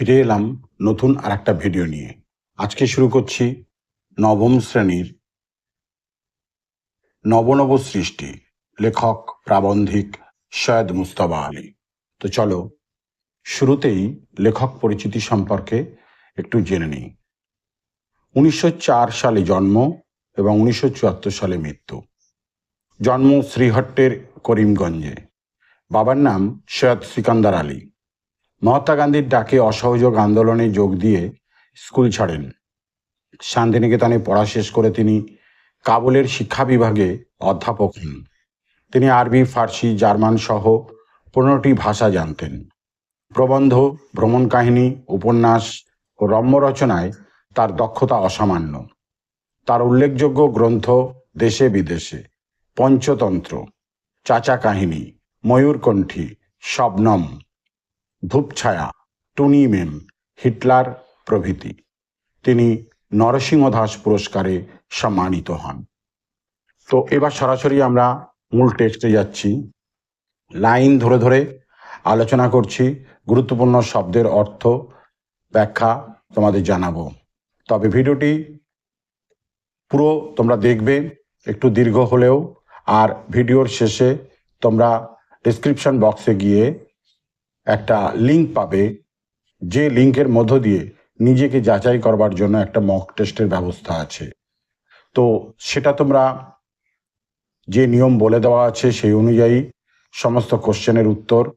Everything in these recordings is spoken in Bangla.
ফিরে এলাম নতুন আর একটা ভিডিও নিয়ে। আজকে শুরু করছি নবম শ্রেণির নবনব সৃষ্টি, লেখক, প্রাবন্ধিক সৈয়দ মুস্তফা আলী। তো চলো, শুরুতেই লেখক পরিচিতি সম্পর্কে একটু জেনে নিই। উনিশশো চার সালে জন্ম এবং উনিশশো চুয়াত্তর সালে মৃত্যু। জন্ম শ্রীহট্টের করিমগঞ্জে। বাবার নাম সৈয়দ সিকান্দার আলী। মহাত্মা গান্ধীর ডাকে অসহযোগ আন্দোলনে যোগ দিয়ে স্কুল ছাড়েন। শান্তিনিকেতনে পড়া শেষ করে তিনি কাবুলের শিক্ষা বিভাগে অধ্যাপক হন। তিনি আরবি, ফার্সি, জার্মান সহ পনেরোটি ভাষা জানতেন। প্রবন্ধ, ভ্রমণ কাহিনী, উপন্যাস ও রম্য রচনায় তার দক্ষতা অসামান্য। তার উল্লেখযোগ্য গ্রন্থ দেশে বিদেশে, পঞ্চতন্ত্র, চাচা কাহিনী, ময়ূরকণ্ঠী, শবনম ধূপছায়া, টুনি মেম, হিটলার প্রভৃতি। তিনি নরসিংহ দাস পুরস্কারে সম্মানিত হন। তো এবার সরাসরি আমরা মূল টেক্সটে যাচ্ছি। লাইন ধরে ধরে আলোচনা করছি, গুরুত্বপূর্ণ শব্দের অর্থ ব্যাখ্যা তোমাদের জানাব। তবে ভিডিওটি পুরো তোমরা দেখবে, একটু দীর্ঘ হলেও, আর ভিডিওর শেষে তোমরা ডিসক্রিপশন বক্সে গিয়ে একটা লিঙ্ক পাবে যে লিঙ্কের মধ্য দিয়ে নিজেকে যাচাই করবার জন্য একটা মক টেস্টের ব্যবস্থা আছে। তো সেটা তোমরা যে নিয়ম বলে দেওয়া আছে সেই অনুযায়ী সমস্ত কোশ্চেনের উত্তর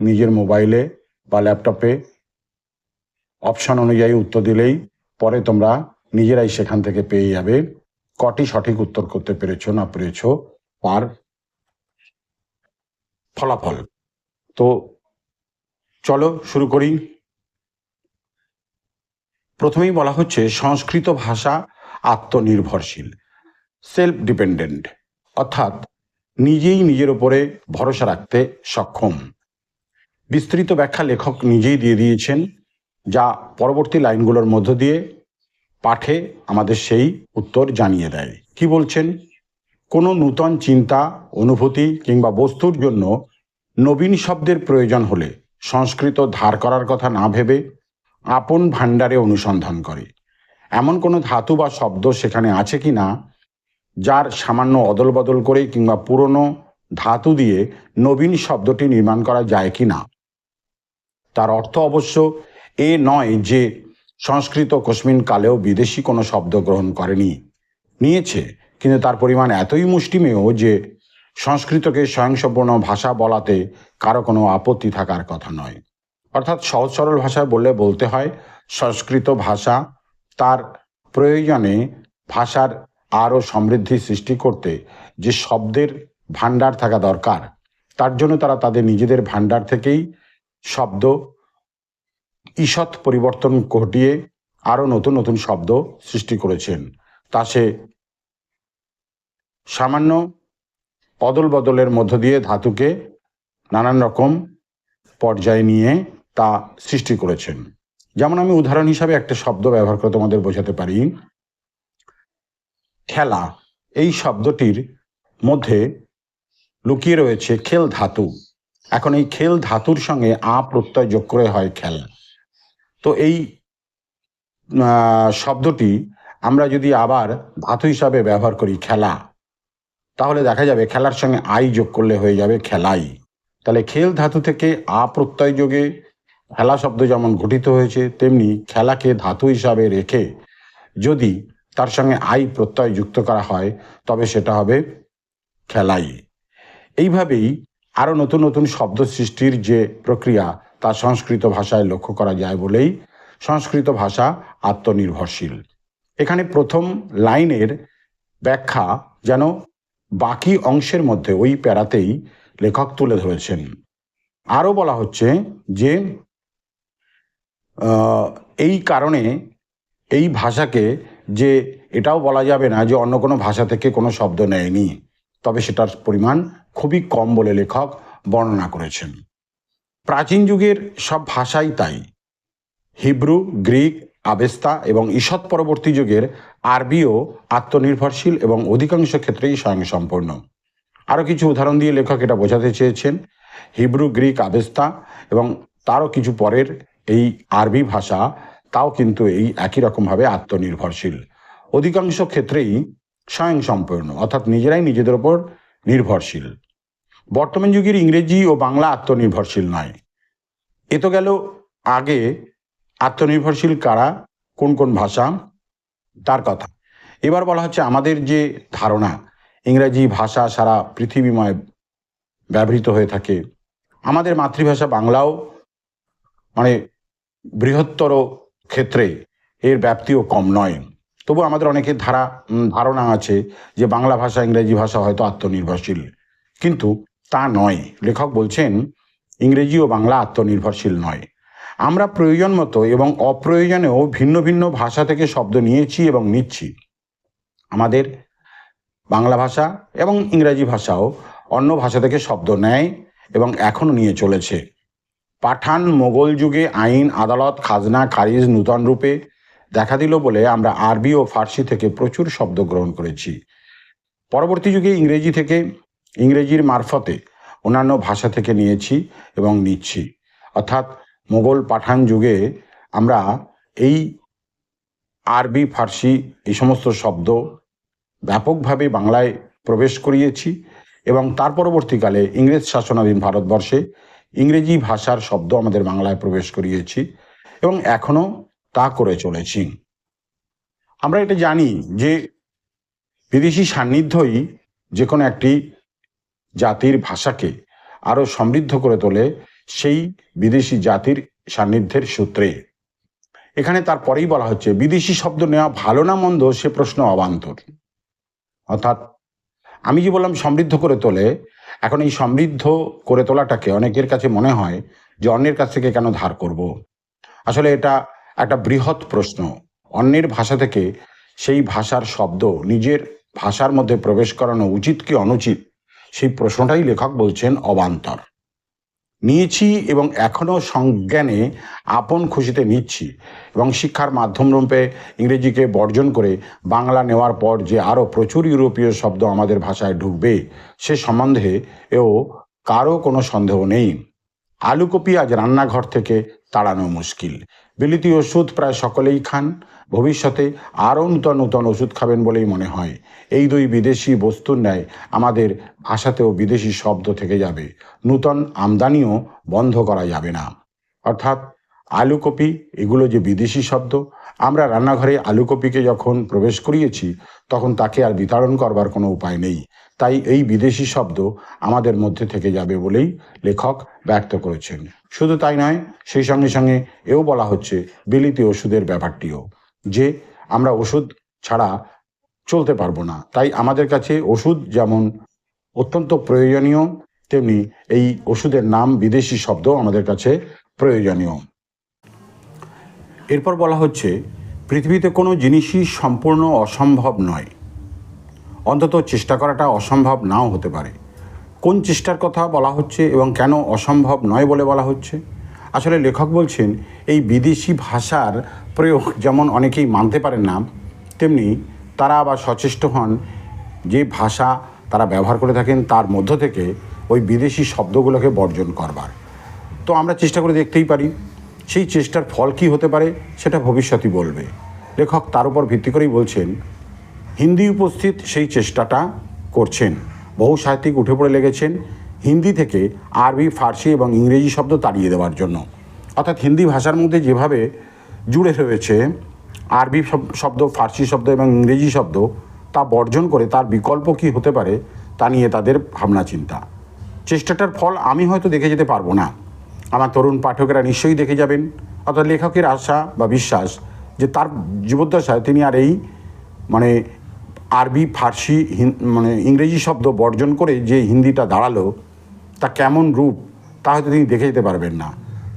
নিজের মোবাইলে বা ল্যাপটপে অপশন অনুযায়ী উত্তর দিলেই পরে তোমরা নিজেরাই সেখান থেকে পেয়ে যাবে। কটি সঠিক উত্তর করতে পেরেছ না পেরেছ আর ফলাফল। তো চলো শুরু করি। প্রথমেই বলা হচ্ছে সংস্কৃত ভাষা আত্মনির্ভরশীল সেলফ ডিপেন্ডেন্ট অর্থাৎ নিজেই নিজের উপরে ভরসা রাখতে সক্ষম। বিস্তৃত ব্যাখ্যা লেখক নিজেই দিয়ে দিয়েছেন, যা পরবর্তী লাইনগুলোর মধ্য দিয়ে পাঠে আমাদের সেই উত্তর জানিয়ে দেয়। কি বলছেন? কোনো নূতন চিন্তা, অনুভূতি কিংবা বস্তুর জন্য নবীন শব্দের প্রয়োজন হলে সংস্কৃত ধার করার কথা না ভেবে আপন ভাণ্ডারে অনুসন্ধান করে। এমন কোনো ধাতু বা শব্দ সেখানে আছে কি না, যার সামান্য অদল বদল করে কিংবা পুরনো ধাতু দিয়ে নবীন শব্দটি নির্মাণ করা যায় কি না? তার অর্থ অবশ্য এ নয় যে সংস্কৃত কস্মিন কালেও বিদেশি কোনো শব্দ গ্রহণ করেনি। নিয়েছে, কিন্তু তার পরিমাণ এতই মুষ্টিমেয় যে সংস্কৃতকে স্বয়ংসম্পূর্ণ ভাষা বলাতে কারও কোনো আপত্তি থাকার কথা নয়। অর্থাৎ সহজ সরল ভাষায় বললে বলতে হয়, সংস্কৃত ভাষা তার প্রয়োজনে ভাষার আরও সমৃদ্ধি সৃষ্টি করতে যে শব্দের ভাণ্ডার থাকা দরকার, তার জন্য তারা তাদের নিজেদের ভাণ্ডার থেকেই শব্দ ঈষৎ পরিবর্তন ঘটিয়ে আরও নতুন নতুন শব্দ সৃষ্টি করেছেন। তা সে সামান্য অদল বদলের মধ্য দিয়ে ধাতুকে নানান রকম পর্যায়ে নিয়ে তা সৃষ্টি করেছেন। যেমন আমি উদাহরণ হিসাবে একটা শব্দ ব্যবহার করে তোমাদের বোঝাতে পারি। খেলা। এই শব্দটির মধ্যে লুকিয়ে রয়েছে খেল ধাতু। এখন এই খেল ধাতুর সঙ্গে আ প্রত্যয় যোগ করে হয় খেলা। তো এই শব্দটি আমরা যদি আবার ধাতু হিসাবে ব্যবহার করি খেলা তাহলে দেখা যাবে খেলার সঙ্গে আই যোগ করলে হয়ে যাবে খেলাই। তাহলে খেল ধাতু থেকে আ প্রত্যয় যোগে খেলা শব্দ যেমন গঠিত হয়েছে, তেমনি খেলাকে ধাতু হিসাবে রেখে যদি তার সঙ্গে আই প্রত্যয় যুক্ত করা হয়, তবে সেটা হবে খেলাই। এইভাবেই আরও নতুন নতুন শব্দ সৃষ্টির যে প্রক্রিয়া, তা সংস্কৃত ভাষায় লক্ষ্য করা যায় বলেই সংস্কৃত ভাষা আত্মনির্ভরশীল। এখানে প্রথম লাইনের ব্যাখ্যা যেন বাকি অংশের মধ্যে ওই প্যারাতেই লেখক তুলে ধরেছেন। আরও বলা হচ্ছে যে এই কারণে এই ভাষাকে যে এটাও বলা যাবে না যে অন্য কোনো ভাষা থেকে কোনো শব্দ নেয়নি, তবে সেটার পরিমাণ খুবই কম বলে লেখক বর্ণনা করেছেন। প্রাচীন যুগের সব ভাষাই তাই। হিব্রু, গ্রিক আবেস্তা এবং ঈষৎ পরবর্তী যুগের আরবিও আত্মনির্ভরশীল এবং অধিকাংশ ক্ষেত্রেই স্বয়ংসম্পূর্ণ। আরও কিছু উদাহরণ দিয়ে লেখক এটা বোঝাতে চেয়েছেন। হিব্রু, গ্রিক, আবেস্তা এবং তারও কিছু পরের এই আরবি ভাষা, তাও কিন্তু এই একই রকমভাবে আত্মনির্ভরশীল। অধিকাংশ ক্ষেত্রেই স্বয়ংসম্পূর্ণ, অর্থাৎ নিজেরাই নিজেদের ওপর নির্ভরশীল। বর্তমান যুগের ইংরেজি ও বাংলা আত্মনির্ভরশীল নয়। এ তো গেল আগে আত্মনির্ভরশীল কারা, কোন কোন ভাষা, তার কথা। এবার বলা হচ্ছে আমাদের যে ধারণা, ইংরাজি ভাষা সারা পৃথিবীময় ব্যবহৃত হয়ে থাকে, আমাদের মাতৃভাষা বাংলাও মানে বৃহত্তর ক্ষেত্রে এর ব্যাপ্তিও কম নয়। তবু আমাদের অনেকের ধারা ধারণা আছে যে বাংলা ভাষা, ইংরেজি ভাষা হয়তো আত্মনির্ভরশীল। কিন্তু তা নয়। লেখক বলছেন, ইংরেজি ও বাংলা আত্মনির্ভরশীল নয়। আমরা প্রয়োজন মতো এবং অপ্রয়োজনেও ভিন্ন ভিন্ন ভাষা থেকে শব্দ নিয়েছি এবং নিচ্ছি। আমাদের বাংলা ভাষা এবং ইংরাজি ভাষাও অন্য ভাষা থেকে শব্দ নেয় এবং এখনও নিয়ে চলেছে। পাঠান মোগল যুগে আইন, আদালত, খাজনা, খারিজ, নূতন রূপে দেখা দিল বলে আমরা আরবি ও ফার্সি থেকে প্রচুর শব্দ গ্রহণ করেছি। পরবর্তী যুগে ইংরেজি থেকে ইংরেজির মারফতে অন্যান্য ভাষা থেকে নিয়েছি এবং নিচ্ছি। অর্থাৎ মোগল পাঠান যুগে আমরা এই আরবি, ফার্সি এই সমস্ত শব্দ ব্যাপকভাবে বাংলায় প্রবেশ করিয়েছি এবং তার পরবর্তীকালে ইংরেজ শাসনাধীন ভারতবর্ষে ইংরেজি ভাষার শব্দ আমাদের বাংলায় প্রবেশ করিয়েছি এবং এখনও তা করে চলেছি। আমরা এটা জানি যে বিদেশি সান্নিধ্যই যে কোনো একটি জাতির ভাষাকে আরও সমৃদ্ধ করে তোলে সেই বিদেশি জাতির সান্নিধ্যের সূত্রে। এখানে তারপরেই বলা হচ্ছে, বিদেশি শব্দ নেওয়া ভালো না মন্দ, সে প্রশ্ন অবান্তর। অর্থাৎ, আমি যে বললাম সমৃদ্ধ করে তোলে, এখন এই সমৃদ্ধ করে তোলাটাকে অনেকের কাছে মনে হয় যে অন্যের কাছ থেকে কেন ধার করব। আসলে এটা একটা বৃহৎ প্রশ্ন। অন্যের ভাষা থেকে সেই ভাষার শব্দ, নিজের ভাষার মধ্যে প্রবেশ করানো উচিত কি অনুচিত, সেই প্রশ্নটাই লেখক বলছেন অবান্তর। নিয়েছি এবং এখনও সংজ্ঞানে আপন খুশিতে নিচ্ছি এবং শিক্ষার মাধ্যম রূপে ইংরেজিকে বর্জন করে বাংলা নেওয়ার পর যে আরও প্রচুর ইউরোপীয় শব্দ আমাদের ভাষায় ঢুকবে, সে সম্বন্ধে এও কারও কোনো সন্দেহ নেই। আলুকপি আজ রান্নাঘর থেকে তাড়ানো মুশকিল। বিলিতি ওষুধ প্রায় সকলেই খান। ভবিষ্যতে আরও নূতন নূতন ওষুধ খাবেন বলেই মনে হয়। এই দুই বিদেশি বস্তুর ন্যায় আমাদের ভাষাতেও বিদেশি শব্দ থেকে যাবে। নূতন আমদানিও বন্ধ করা যাবে না। অর্থাৎ আলুকপি, এগুলো যে বিদেশি শব্দ, আমরা রান্নাঘরে আলুকপিকে যখন প্রবেশ করিয়েছি, তখন তাকে আর বিতরণ করবার কোনো উপায় নেই। তাই এই বিদেশি শব্দ আমাদের মধ্যে থেকে যাবে বলেই লেখক ব্যক্ত করেছেন। শুধু তাই নয়, সেই সঙ্গে সঙ্গে এও বলা হচ্ছে, বিলিতি ওষুধের ব্যাপারটিও। যে আমরা ওষুধ ছাড়া চলতে পারব না। তাই আমাদের কাছে ওষুধ যেমন অত্যন্ত প্রয়োজনীয়, তেমনি এই ওষুধের নাম বিদেশি শব্দ আমাদের কাছে প্রয়োজনীয়। এরপর বলা হচ্ছে, পৃথিবীতে কোনো জিনিসই সম্পূর্ণ অসম্ভব নয়। অন্তত চেষ্টা করাটা অসম্ভব নাও হতে পারে। কোন চেষ্টার কথা বলা হচ্ছে এবং কেন অসম্ভব নয় বলে বলা হচ্ছে? আসলে লেখক বলছেন, এই বিদেশি ভাষার প্রয়োগ যেমন অনেকেই মানতে পারেন না, তেমনি তারা আবার সচেষ্ট হন যে ভাষা তারা ব্যবহার করে থাকেন তার মধ্য থেকে ওই বিদেশি শব্দগুলোকে বর্জন করবার। তো আমরা চেষ্টা করে দেখতেই পারি, সেই চেষ্টার ফল কী হতে পারে সেটা ভবিষ্যতই বলবে। লেখক তার উপর ভিত্তি করেই বলছেন, হিন্দি উপস্থিত সেই চেষ্টাটা করছেন, বহু সাহিত্যিক উঠে পড়ে লেগেছেন হিন্দি থেকে আরবি, ফার্সি এবং ইংরেজি শব্দ তাড়িয়ে দেওয়ার জন্য। অর্থাৎ হিন্দি ভাষার মধ্যে যেভাবে জুড়ে রয়েছে, আরবি শব্দ, ফার্সি শব্দ এবং ইংরেজি শব্দ, তা বর্জন করে তার বিকল্প কী হতে পারে, তা নিয়ে তাদের ভাবনা চিন্তা। চেষ্টাটার ফল আমি হয়তো দেখে যেতে পারব না। আমার তরুণ পাঠকেরা নিশ্চয়ই দেখে যাবেন। অর্থাৎ লেখকের আশা বা বিশ্বাস যে তার জীবদ্দশায় তিনি আর এই মানে আরবি, ফার্সি মানে ইংরেজি শব্দ বর্জন করে যে হিন্দিটা দাঁড়াল তা কেমন রূপ, তা হয়তো তিনি দেখে যেতে পারবেন না।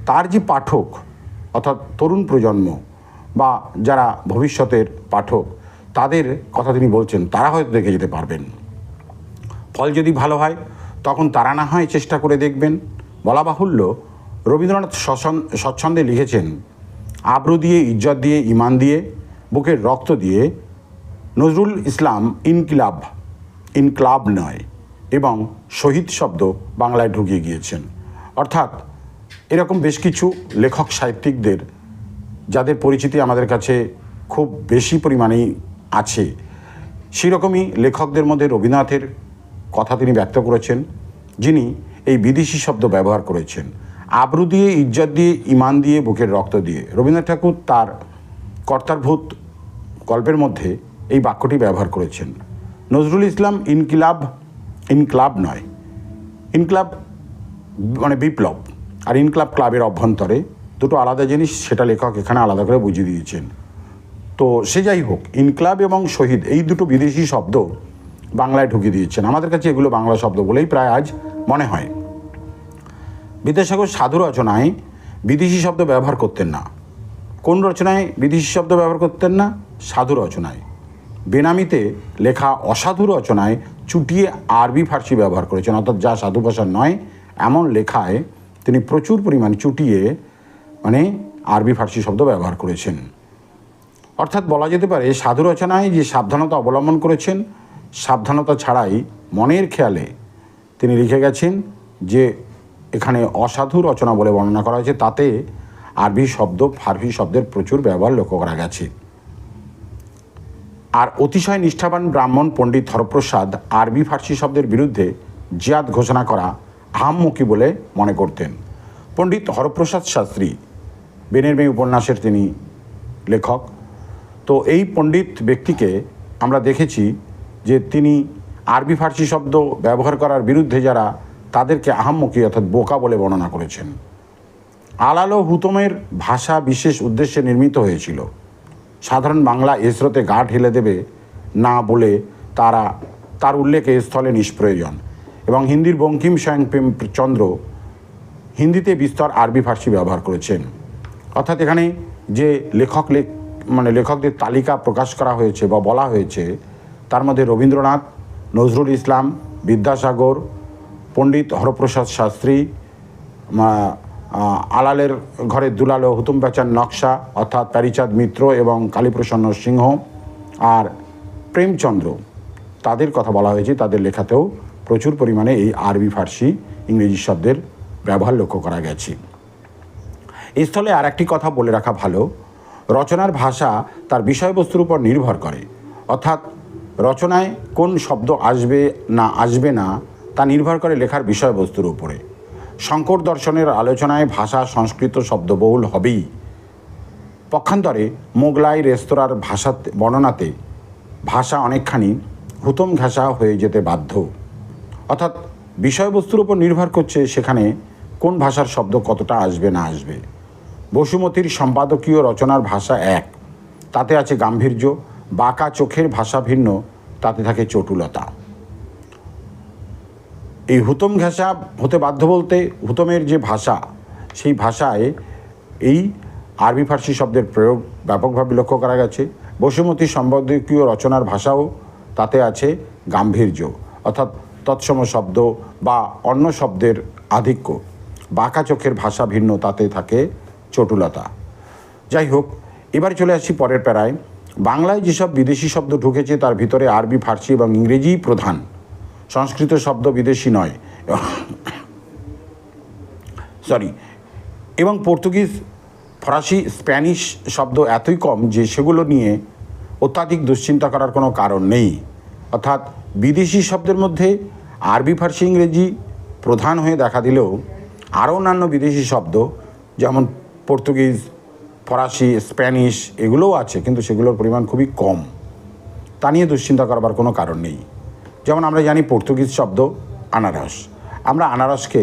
তার যে পাঠক, অর্থাৎ তরুণ প্রজন্ম বা যারা ভবিষ্যতের পাঠক, তাদের কথা তিনি বলছেন, তারা হয়তো দেখে যেতে পারবেন। ফল যদি ভালো হয়, তখন তারা না হয় চেষ্টা করে দেখবেন। বলা বাহুল্য, রবীন্দ্রনাথ স্বচ্ছন্দে লিখেছেন, আব্রু দিয়ে, ইজ্জত দিয়ে, ইমান দিয়ে, বুকের রক্ত দিয়ে, নজরুল ইসলাম ইনকিলাব, ইনকলাব নয়, এবং শহীদ শব্দ বাংলায় ঢুকিয়ে গিয়েছেন। অর্থাৎ এরকম বেশ কিছু লেখক সাহিত্যিকদের, যাদের পরিচিতি আমাদের কাছে খুব বেশি পরিমাণেই আছে, সেরকমই লেখকদের মধ্যে রবীন্দ্রনাথের কথা তিনি ব্যক্ত করেছেন, যিনি এই বিদেশি শব্দ ব্যবহার করেছেন। আবরু দিয়ে, ইজ্জত দিয়ে, ইমান দিয়ে, বুকের রক্ত দিয়ে। রবীন্দ্রনাথ ঠাকুর তার কর্তারভূত গল্পের মধ্যে এই বাক্যটি ব্যবহার করেছেন। নজরুল ইসলাম ইনকিলাব ইনক্লাব নয়। ইনক্লাব মানে বিপ্লব। আর ইনক্লাব ক্লাবের অভ্যন্তরে দুটো আলাদা জিনিস, সেটা লেখক এখানে আলাদা করে বুঝিয়ে দিয়েছেন। তো সে যাই হোক, ইনক্লাব এবং শহীদ, এই দুটো বিদেশি শব্দ বাংলায় ঢুকিয়ে দিয়েছেন। আমাদের কাছে এগুলো বাংলা শব্দ বলেই প্রায় আজ মনে হয়। বিদ্যাসাগর সাধু রচনায় বিদেশি শব্দ ব্যবহার করতেন না। কোন রচনায় বিদেশি শব্দ ব্যবহার করতেন না? সাধু রচনায়। বেনামিতে লেখা অসাধু রচনায় চুটিয়ে আরবি ফার্সি ব্যবহার করেছেন, অর্থাৎ যা সাধু ভাষা নয়, এমন লেখায় তিনি প্রচুর পরিমাণ চুটিয়ে মানে আরবি ফার্সি শব্দ ব্যবহার করেছেন। অর্থাৎ বলা যেতে পারে, সাধু রচনায় যে সাবধানতা অবলম্বন করেছেন, সাবধানতা ছাড়াই মনের খেয়ালে তিনি লিখে গেছেন যে এখানে অসাধু রচনা বলে বর্ণনা করা হয়েছে, তাতে আরবি শব্দ ফারসি শব্দের প্রচুর ব্যবহার লক্ষ্য করা গেছে। আর অতিশয় নিষ্ঠাবান ব্রাহ্মণ পণ্ডিত হরপ্রসাদ আরবি ফার্সি শব্দের বিরুদ্ধে জিয়াদ ঘোষণা করা আহাম্মুখী বলে মনে করতেন। পণ্ডিত হরপ্রসাদ শাস্ত্রী বেনের মেয়ে উপন্যাসের তিনি লেখক। তো এই পণ্ডিত ব্যক্তিকে আমরা দেখেছি যে তিনি আরবি ফার্সি শব্দ ব্যবহার করার বিরুদ্ধে যারা তাদেরকে আহাম্মুখী অর্থাৎ বোকা বলে বর্ণনা করেছেন। আলালো হুতমের ভাষা বিশেষ উদ্দেশ্যে নির্মিত হয়েছিল। সাধারণ বাংলা এ স্রোতে গা ঢেলে দেবে না বলে তারা, তার উল্লেখে স্থলে নিষ্প্রয়োজন। এবং হিন্দির বঙ্কিম স্বয়ংপ্রেম চন্দ্র হিন্দিতে বিস্তর আরবি ফার্সি ব্যবহার করেছেন। অর্থাৎ এখানে যে লেখক লেখ মানে লেখকদের তালিকা প্রকাশ করা হয়েছে বা বলা হয়েছে, তার মধ্যে রবীন্দ্রনাথ, নজরুল ইসলাম, বিদ্যাসাগর, পণ্ডিত হরপ্রসাদ শাস্ত্রী আলালের ঘরে দুলালো হুতুম পেচার নকশা, অর্থাৎ প্যারিচাঁদ মিত্র এবং কালীপ্রসন্ন সিংহ আর প্রেমচন্দ্র। তাদের কথা বলা হয়েছে, তাদের লেখাতেও প্রচুর পরিমাণে এই আরবি, ফার্সি, ইংরেজি শব্দের ব্যবহার লক্ষ্য করা গেছে। স্থলে আর একটি কথা বলে রাখা ভালো, রচনার ভাষা তার বিষয়বস্তুর উপর নির্ভর করে। অর্থাৎ রচনায় কোন শব্দ আসবে না আসবে না, তা নির্ভর করে লেখার বিষয়বস্তুর উপরে। শঙ্কর দর্শনের আলোচনায় ভাষা, সংস্কৃত শব্দবহুল হবেই। পক্ষান্তরে মোগলাই রেস্তোরাঁর ভাষা বর্ণনাতে ভাষা অনেকখানি হুতম ঘাসা হয়ে যেতে বাধ্য। অর্থাৎ বিষয়বস্তুর উপর নির্ভর করছে সেখানে কোন ভাষার শব্দ কতটা আসবে, না আসবে। বসুমতীর সম্পাদকীয় রচনার ভাষা এক, তাতে আছে গাম্ভীর্য, বাঁকা চোখের ভাষা ভিন্ন, তাতে থাকে চটুলতা। এই হুতম ঘেঁষা হতে বাধ্য বলতে হুতমের যে ভাষা, সেই ভাষায় এই আরবি ফার্সি শব্দের প্রয়োগ ব্যাপকভাবে লক্ষ্য করা গেছে। বসুমতী সম্পাদকীয় রচনার ভাষাও তাতে আছে গাম্ভীর্য, অর্থাৎ তৎসম শব্দ বা অন্য শব্দের আধিক্য। বাঁকা চোখের ভাষা ভিন্ন, তাতে থাকে চটুলতা। যাই হোক, এবার চলে আসি পরের প্যারায়। বাংলায় যেসব বিদেশি শব্দ ঢুকেছে, তার ভিতরে আরবি, ফার্সি এবং ইংরেজিই প্রধান। সংস্কৃত শব্দ বিদেশি নয়। সরি এবং পর্তুগিজ, ফরাসি, স্প্যানিশ শব্দ এতই কম যে সেগুলো নিয়ে অত্যাধিক দুশ্চিন্তা করার কোনো কারণ নেই। অর্থাৎ বিদেশি শব্দের মধ্যে আরবি, ফার্সি, ইংরেজি প্রধান হয়ে দেখা দিলেও আরও অন্যান্য বিদেশি শব্দ যেমন পর্তুগিজ, ফরাসি, স্প্যানিশ এগুলোও আছে, কিন্তু সেগুলোর পরিমাণ খুবই কম। তা নিয়ে দুশ্চিন্তা করবার কোনো কারণ নেই। যেমন আমরা জানি পর্তুগিজ শব্দ আনারস। আমরা আনারসকে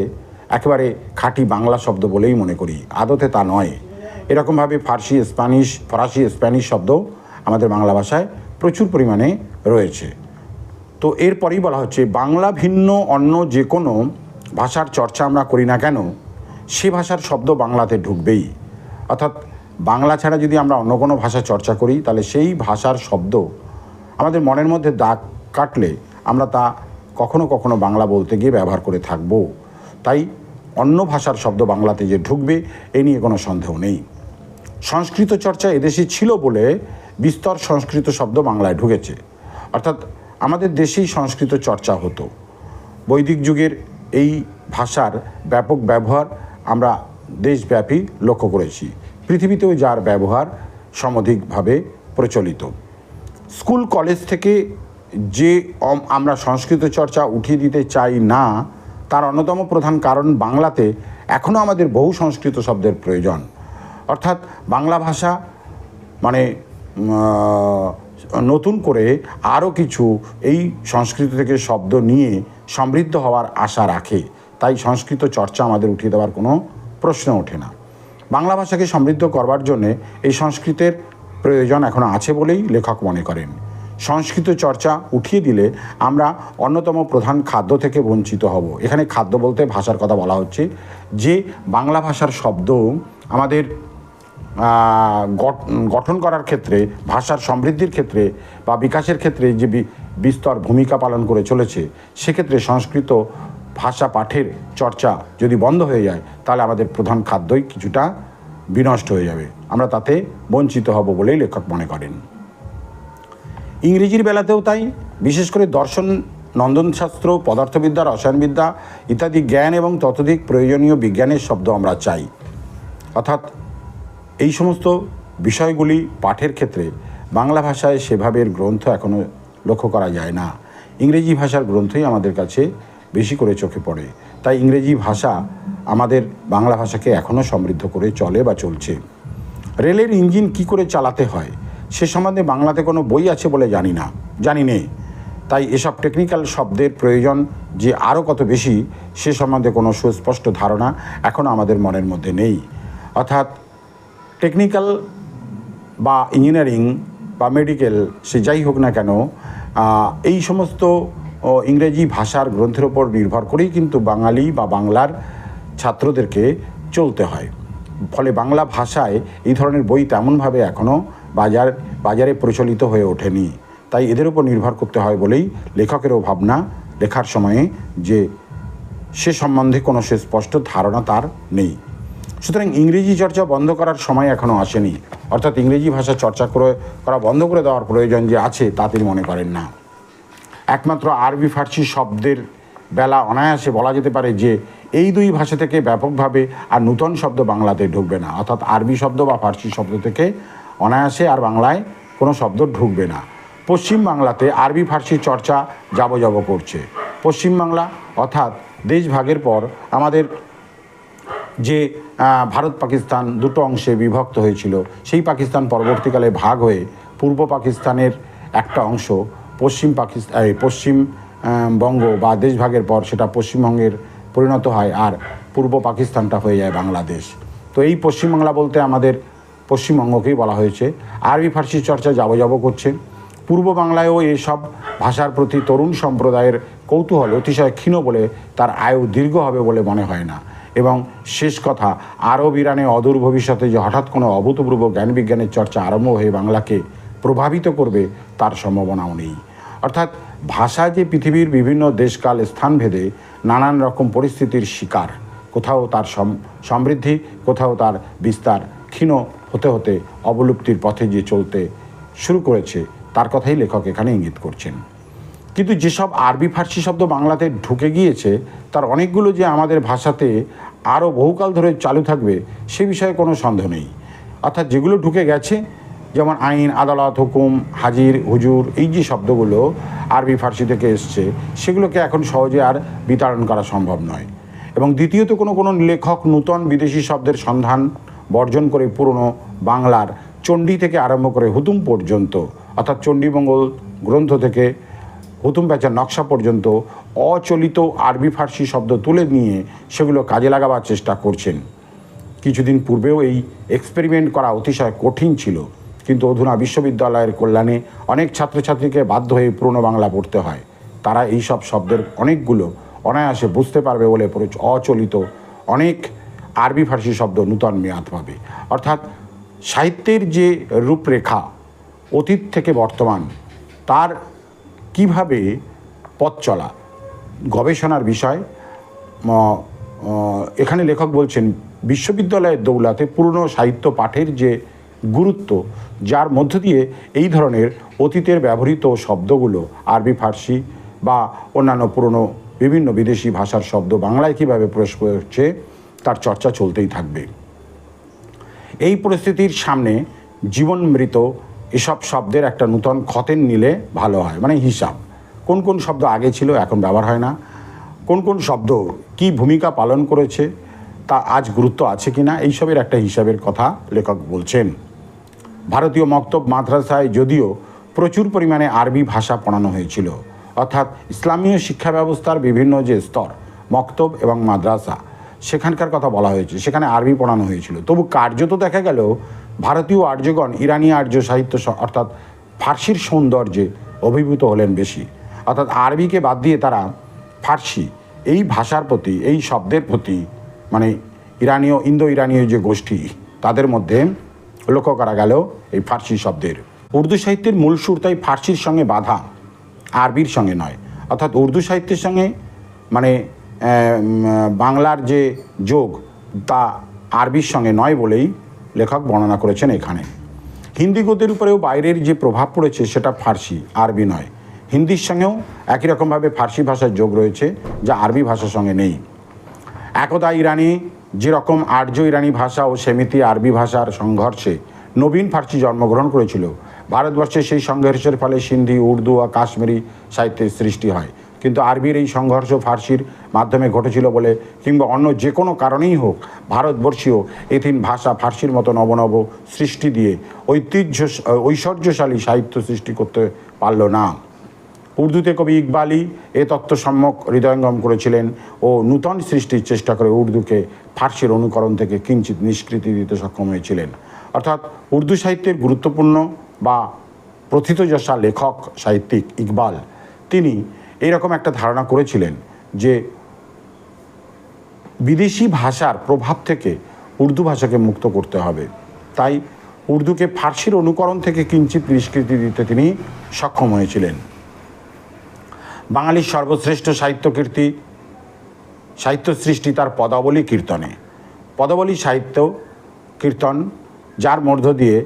একেবারে খাঁটি বাংলা শব্দ বলেই মনে করি। আদতে তা নয়। এরকমভাবে ফার্সি, স্প্যানিশ, ফরাসি, স্প্যানিশ শব্দ আমাদের বাংলা ভাষায় প্রচুর পরিমাণে রয়েছে। তো এরপরেই বলা হচ্ছে, বাংলা ভিন্ন, অন্য যে কোনো ভাষার চর্চা আমরা করি না কেন, সে ভাষার শব্দ বাংলাতে ঢুকবেই। অর্থাৎ বাংলা ছাড়া যদি আমরা অন্য কোনো ভাষা চর্চা করি, তাহলে সেই ভাষার শব্দ আমাদের মনের মধ্যে দাগ কাটলে আমরা তা কখনো কখনো বাংলা বলতে গিয়ে ব্যবহার করে থাকব। তাই অন্য ভাষার শব্দ বাংলাতে যে ঢুকবে, এ নিয়ে কোনো সন্দেহ নেই। সংস্কৃত চর্চা এদেশে ছিল বলে বিস্তর সংস্কৃত শব্দ বাংলায় ঢুকেছে। অর্থাৎ আমাদের দেশেই সংস্কৃত চর্চা হতো। বৈদিক যুগের এই ভাষার ব্যাপক ব্যবহার আমরা দেশব্যাপী লক্ষ্য করেছি। পৃথিবীতেও যার ব্যবহার সমধিকভাবে প্রচলিত। স্কুল, কলেজ থেকে যে আমরা সংস্কৃত চর্চা উঠিয়ে দিতে চাই না, তার অন্যতম প্রধান কারণ বাংলাতে এখনও আমাদের বহু সংস্কৃত শব্দের প্রয়োজন। অর্থাৎ বাংলা ভাষা মানে নতুন করে আরও কিছু এই সংস্কৃত থেকে শব্দ নিয়ে সমৃদ্ধ হওয়ার আশা রাখে। তাই সংস্কৃত চর্চা আমাদের উঠিয়ে দেওয়ার কোনো প্রশ্ন ওঠে না। বাংলা ভাষাকে সমৃদ্ধ করবার জন্যে এই সংস্কৃতের প্রয়োজন এখনও আছে বলেই লেখক মনে করেন। সংস্কৃত চর্চা উঠিয়ে দিলে আমরা অন্যতম প্রধান খাদ্য থেকে বঞ্চিত হব। এখানে খাদ্য বলতে ভাষার কথা বলা হচ্ছে। যে বাংলা ভাষার শব্দ আমাদের গঠন করার ক্ষেত্রে, ভাষার সমৃদ্ধির ক্ষেত্রে বা বিকাশের ক্ষেত্রে যে বিস্তর ভূমিকা পালন করে চলেছে, সেক্ষেত্রে সংস্কৃত ভাষা পাঠের চর্চা যদি বন্ধ হয়ে যায়, তাহলে আমাদের প্রধান খাদ্যই কিছুটা বিনষ্ট হয়ে যাবে। আমরা তাতে বঞ্চিত হব বলেই লেখক মনে করেন। ইংরেজির বেলাতেও তাই, বিশেষ করে দর্শন, নন্দনশাস্ত্র, পদার্থবিদ্যা, রসায়নবিদ্যা ইত্যাদি জ্ঞান এবং ততোধিক প্রয়োজনীয় বিজ্ঞানের শব্দ আমরা চাই। অর্থাৎ এই সমস্ত বিষয়গুলি পাঠের ক্ষেত্রে বাংলা ভাষায় সেভাবে গ্রন্থ এখনও লক্ষ্য করা যায় না। ইংরেজি ভাষার গ্রন্থই আমাদের কাছে বেশি করে চোখে পড়ে। তাই ইংরেজি ভাষা আমাদের বাংলা ভাষাকে এখনও সমৃদ্ধ করে চলে বা চলছে। রেলের ইঞ্জিন কি করে চালাতে হয়? সে সম্বন্ধে বাংলাতে কোনো বই আছে বলে জানি না, জানি নেই তাই এসব টেকনিক্যাল শব্দের প্রয়োজন যে আরও কত বেশি, সে সম্বন্ধে কোনো সুস্পষ্ট ধারণা এখনও আমাদের মনের মধ্যে নেই। অর্থাৎ টেকনিক্যাল বা ইঞ্জিনিয়ারিং বা মেডিকেল সে যাই হোক না কেন এই সমস্ত ইংরেজি ভাষার গ্রন্থের ওপর নির্ভর করেই কিন্তু বাঙালি বা বাংলার ছাত্রদেরকে চলতে হয়। ফলে বাংলা ভাষায় এই ধরনের বই তেমনভাবে এখনও বাজার, বাজারে প্রচলিত হয়ে ওঠেনি। তাই এদের উপর নির্ভর করতে হয় বলেই লেখকেরও ভাবনা লেখার সময়ে যে সে সম্বন্ধে কোনো সে স্পষ্ট ধারণা তার নেই। সুতরাং ইংরেজি চর্চা বন্ধ করার সময় এখনও আসেনি। অর্থাৎ ইংরেজি ভাষা চর্চা করে, করা বন্ধ করে দেওয়ার প্রয়োজন যে আছে তা তিনি মনে করেন না। একমাত্র আরবি ফার্সি শব্দের বেলা অনায়াসে বলা যেতে পারে যে এই দুই ভাষা থেকে ব্যাপকভাবে আর নূতন শব্দ বাংলাতে ঢুকবে না। অর্থাৎ আরবি শব্দ বা ফার্সি শব্দ থেকে অনায়াসে আর বাংলায় কোনো শব্দ ঢুকবে না। পশ্চিম বাংলাতে আরবি ফার্সি চর্চা যাব যাব করছে পশ্চিমবাংলা অর্থাৎ দেশভাগের পর আমাদের যে ভারত পাকিস্তান দুটো অংশে বিভক্ত হয়েছিল, সেই পাকিস্তান পরবর্তীকালে ভাগ হয়ে পূর্ব পাকিস্তানের একটা অংশ পশ্চিম পাকিস্তান পশ্চিম বঙ্গ বা দেশভাগের পর সেটা পশ্চিমবঙ্গের পরিণত হয় আর পূর্ব পাকিস্তানটা হয়ে যায় বাংলাদেশ। তো এই পশ্চিমবাংলা বলতে আমাদের পশ্চিমবঙ্গকেই বলা হয়েছে। আরবি, ফার্সি চর্চা যাব যাব করছে। পূর্ব বাংলায়ও এসব ভাষার প্রতি তরুণ সম্প্রদায়ের কৌতূহল অতিশয় ক্ষীণ বলে তার আয়ু দীর্ঘ হবে বলে মনে হয় না। এবং শেষ কথা, আরব ইরানে অদূর ভবিষ্যতে যে হঠাৎ কোনো অভূতপূর্ব জ্ঞান বিজ্ঞানের চর্চা আরম্ভ হয়ে বাংলাকে প্রভাবিত করবে, তার সম্ভাবনাও নেই। অর্থাৎ ভাষা যে পৃথিবীর বিভিন্ন দেশকাল স্থানভেদে নানান রকম পরিস্থিতির শিকার, কোথাও তার সম- সমৃদ্ধি, কোথাও তার বিস্তার, ক্ষীণ হতে হতে অবলুপ্তির পথে যে চলতে শুরু করেছে, তার কথাই লেখক এখানে ইঙ্গিত করছেন। কিন্তু যেসব আরবি ফার্সি শব্দ বাংলাতে ঢুকে গিয়েছে, তার অনেকগুলো যে আমাদের ভাষাতে আরও বহুকাল ধরে চালু থাকবে, সে বিষয়ে কোনো সন্দেহ নেই। অর্থাৎ যেগুলো ঢুকে গেছে, যেমন আইন, আদালত, হুকুম, হাজির, হুজুর, এই যে শব্দগুলো আরবি ফার্সি থেকে এসছে, সেগুলোকে এখন সহজে আর বিতাড়ন করা সম্ভব নয়। এবং দ্বিতীয়ত কোনো কোনো লেখক নূতন বিদেশি শব্দের সন্ধান বর্জন করে পুরনো বাংলার চণ্ডী থেকে আরম্ভ করে হুতুম পর্যন্ত, অর্থাৎ চণ্ডীমঙ্গল গ্রন্থ থেকে হুতুম প্যাচার নকশা পর্যন্ত অচলিত আরবি ফার্সি শব্দ তুলে নিয়ে সেগুলো কাজে লাগাবার চেষ্টা করছেন। কিছুদিন পূর্বেও এই এক্সপেরিমেন্ট করা অতিশয় কঠিন ছিল, কিন্তু অধুনা বিশ্ববিদ্যালয়ের কল্যাণে অনেক ছাত্রছাত্রীকে বাধ্য হয়ে পুরনো বাংলা পড়তে হয়। তারা এই সব শব্দের অনেকগুলো অনায়াসে বুঝতে পারবে বলে অচলিত অনেক আরবি ফার্সি শব্দ নূতন মেয়াদ পাবে। অর্থাৎ সাহিত্যের যে রূপরেখা অতীত থেকে বর্তমান, তার কীভাবে পথ চলা, গবেষণার বিষয় এখানে লেখক বলছেন, বিশ্ববিদ্যালয়ের দৌলাতে পুরনো সাহিত্য পাঠের যে গুরুত্ব, যার মধ্য দিয়ে এই ধরনের অতীতের ব্যবহৃত শব্দগুলো, আরবি ফার্সি বা অন্যান্য পুরনো বিভিন্ন বিদেশি ভাষার শব্দ বাংলায় কীভাবে প্রবেশ করছে তার চর্চা চলতেই থাকবে। এই পরিস্থিতির সামনে জীবন মৃত এসব শব্দের একটা নূতন খতেন নিলে ভালো হয়। মানে হিসাব। কোন কোন শব্দ আগে ছিল এখন ব্যবহার হয় না। কোন কোন শব্দ কি ভূমিকা পালন করেছে তা আজ গুরুত্ব আছে কি না এইসবের একটা হিসাবের কথা লেখক বলছেন। ভারতীয় মক্তব মাদ্রাসায় যদিও প্রচুর পরিমাণে আরবি ভাষা পড়ানো হয়েছিল। অর্থাৎ ইসলামীয় শিক্ষা ব্যবস্থার বিভিন্ন যে স্তর, মক্তব এবং মাদ্রাসা সেখানকার কথা বলা হয়েছে সেখানে আরবি পড়ানো হয়েছিল। তবু কার্যত দেখা গেল, ভারতীয় আর্যগণ, ইরানি আর্য সাহিত্য অর্থাৎ ফার্সির সৌন্দর্যে অভিভূত হলেন বেশি। অর্থাৎ আরবিকে বাদ দিয়ে তারা ফার্সি, এই ভাষার প্রতি, এই শব্দের প্রতি মানে ইরানীয় ইন্দো ইরানীয় যে গোষ্ঠী, তাদের মধ্যে লক্ষ্য করা গেল এই ফার্সি শব্দের। উর্দু সাহিত্যের মূল সুর তাই ফার্সির সঙ্গে বাধা, আরবির সঙ্গে নয়। অর্থাৎ উর্দু সাহিত্যের সঙ্গে মানে বাংলার যে যোগ, তা আরবির সঙ্গে নয় বলেই লেখক বর্ণনা করেছেন এখানে। হিন্দি গদ্যের উপরেও বাইরের যে প্রভাব পড়েছে, সেটা ফার্সি, আরবি নয়। হিন্দির সঙ্গেও একই রকমভাবে ফার্সি ভাষার যোগ রয়েছে, যা আরবি ভাষার সঙ্গে নেই। একদা ইরানি যেরকম আর্য ইরানি ভাষা ও সেমিতি আরবি ভাষার সংঘর্ষে নবীন ফার্সি জন্মগ্রহণ করেছিল, ভারতবর্ষে সেই সংঘর্ষের ফলে সিন্ধি, উর্দু ও কাশ্মীরি সাহিত্যের সৃষ্টি হয়। কিন্তু আরবির এই সংঘর্ষ ফার্সির মাধ্যমে ঘটেছিল বলে কিংবা অন্য যে কোনো কারণেই হোক ভারতবর্ষীয় এথিন ভাষা ফার্সির মতো নবনব সৃষ্টি দিয়ে ঐতিহ্য, ঐশ্বর্যশালী সাহিত্য সৃষ্টি করতে পারল না। উর্দুতে কবি ইকবালই এ তত্ত্ব সম্যক হৃদয়ঙ্গম করেছিলেন ও নূতন সৃষ্টির চেষ্টা করে উর্দুকে ফার্সির অনুকরণ থেকে কিঞ্চিত নিষ্কৃতি দিতে সক্ষম হয়েছিলেন। অর্থাৎ উর্দু সাহিত্যের গুরুত্বপূর্ণ বা প্রথিতযশা লেখক সাহিত্যিক ইকবাল। তিনি এরকম একটা ধারণা করেছিলেন যে বিদেশি ভাষার প্রভাব থেকে উর্দু ভাষাকে মুক্ত করতে হবে। তাই উর্দুকে ফার্সির অনুকরণ থেকে কিঞ্চিত নিষ্কৃতি দিতে তিনি সক্ষম হয়েছিলেন। বাঙালির সর্বশ্রেষ্ঠ সাহিত্যকীর্তি সাহিত্য সৃষ্টি তার পদাবলী কীর্তনে। পদাবলী সাহিত্য কীর্তন, যার মধ্য দিয়ে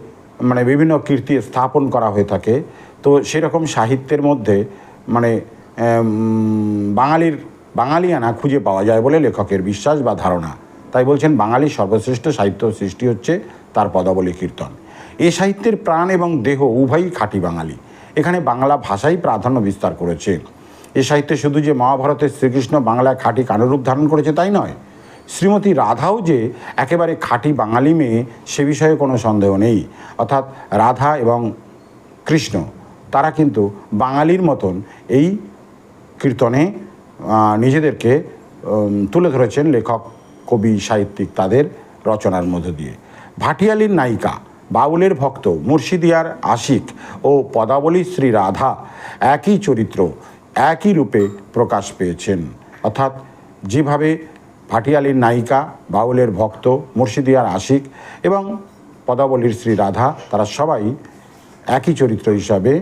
মানে বিভিন্ন কীর্তি স্থাপন করা হয়ে থাকে। তো সেরকম সাহিত্যের মধ্যে মানে বাঙালির বাঙালিয়ানা খুঁজে পাওয়া যায় বলে লেখকের বিশ্বাস বা ধারণা। তাই বলছেন বাঙালির সর্বশ্রেষ্ঠ সাহিত্য সৃষ্টি হচ্ছে তার পদাবলী কীর্তন। এ সাহিত্যের প্রাণ এবং দেহ উভয়ই খাঁটি বাঙালি। এখানে বাংলা ভাষাই প্রাধান্য বিস্তার করেছে। এ সাহিত্যে শুধু যে মহাভারতের শ্রীকৃষ্ণ বাংলায় খাঁটি কানুরূপ ধারণ করেছে তাই নয়। শ্রীমতী রাধাও যে একেবারে খাঁটি বাঙালি মেয়ে, সে বিষয়ে কোনো সন্দেহ নেই। অর্থাৎ রাধা এবং কৃষ্ণ, তারা কিন্তু বাঙালির মতন এই কীর্তনে নিজেদেরকে তুলে ধরেছেন লেখক, কবি, সাহিত্যিক তাদের রচনার মধ্য দিয়ে। ভাটিয়ালির নায়িকা, বাউলের ভক্ত মুর্শিদিয়ার আশিক ও পদাবলী শ্রী রাধা একই চরিত্র, একই রূপে প্রকাশ পেয়েছেন। অর্থাৎ যেভাবে ভাটিয়ালির নায়িকা, বাউলের ভক্ত মুর্শিদিয়ার আশিক এবং পদাবলীর শ্রী রাধা, তারা সবাই একই চরিত্র হিসাবে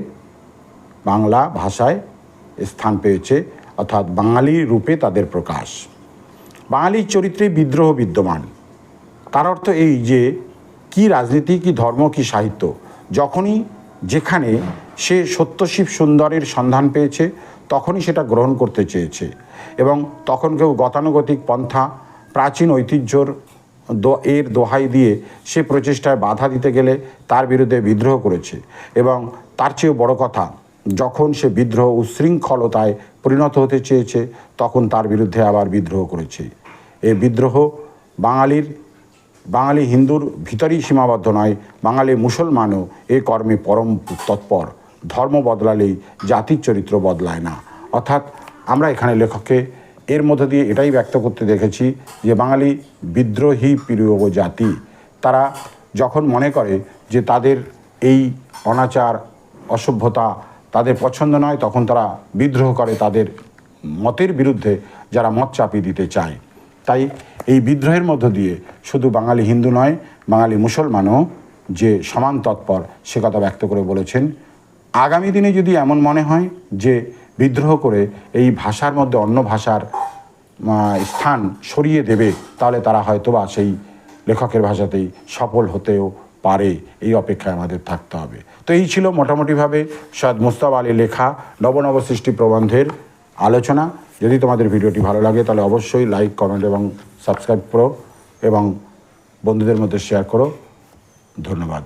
বাংলা ভাষায় স্থান পেয়েছে, অর্থাৎ বাঙালি রূপে তাদের প্রকাশ। বাঙালির চরিত্রে বিদ্রোহ বিদ্যমান। তার অর্থ এই যে, কি রাজনীতি, কি ধর্ম, কি সাহিত্য, যখনই যেখানে সে সত্যশিব সুন্দরের সন্ধান পেয়েছে, তখনই সেটা গ্রহণ করতে চেয়েছে। এবং তখন কেউ গতানুগতিক পন্থা, প্রাচীন ঐতিহ্যর এর দোহাই দিয়ে সে প্রচেষ্টায় বাধা দিতে গেলে তার বিরুদ্ধে বিদ্রোহ করেছে। এবং তার চেয়েও বড় কথা যখন সে বিদ্রোহ উশৃঙ্খলতায় পরিণত হতে চেয়েছে, তখন তার বিরুদ্ধে আবার বিদ্রোহ করেছে। এই বিদ্রোহ বাঙালির, বাঙালি হিন্দুর ভিতরেই সীমাবদ্ধ নয়, বাঙালি মুসলমানও এ কর্মে পরম তৎপর। ধর্ম বদলালেই জাতির চরিত্র বদলায় না। অর্থাৎ আমরা এখানে লেখককে এর মধ্য দিয়ে এটাই ব্যক্ত করতে দেখেছি যে বাঙালি বিদ্রোহী প্রিয় জাতি, তারা যখন মনে করে যে তাদের এই অনাচার, অসভ্যতা তাদের পছন্দ নয়, তখন তারা বিদ্রোহ করে তাদের মতের বিরুদ্ধে যারা মত চাপিয়ে দিতে চায়। তাই এই বিদ্রোহের মধ্য দিয়ে শুধু বাঙালি হিন্দু নয়, বাঙালি মুসলমানও যে সমান তৎপর, সে কথা ব্যক্ত করে বলেছেন। আগামী দিনে যদি এমন মনে হয় যে বিদ্রোহ করে এই ভাষার মধ্যে অন্য ভাষার স্থান সরিয়ে দেবে, তাহলে তারা হয়তোবা সেই লেখকের ভাষাতেই সফল হতেও পারে, এই অপেক্ষায় আমাদের থাকতে হবে। তো এই ছিল মোটামুটিভাবে সৈয়দ মুস্তাব আলী লেখা নবনব সৃষ্টি প্রবন্ধের আলোচনা। যদি তোমাদের ভিডিওটি ভালো লাগে, তাহলে অবশ্যই লাইক কমেন্ট এবং সাবস্ক্রাইব করো এবং বন্ধুদের মধ্যে শেয়ার করো। ধন্যবাদ।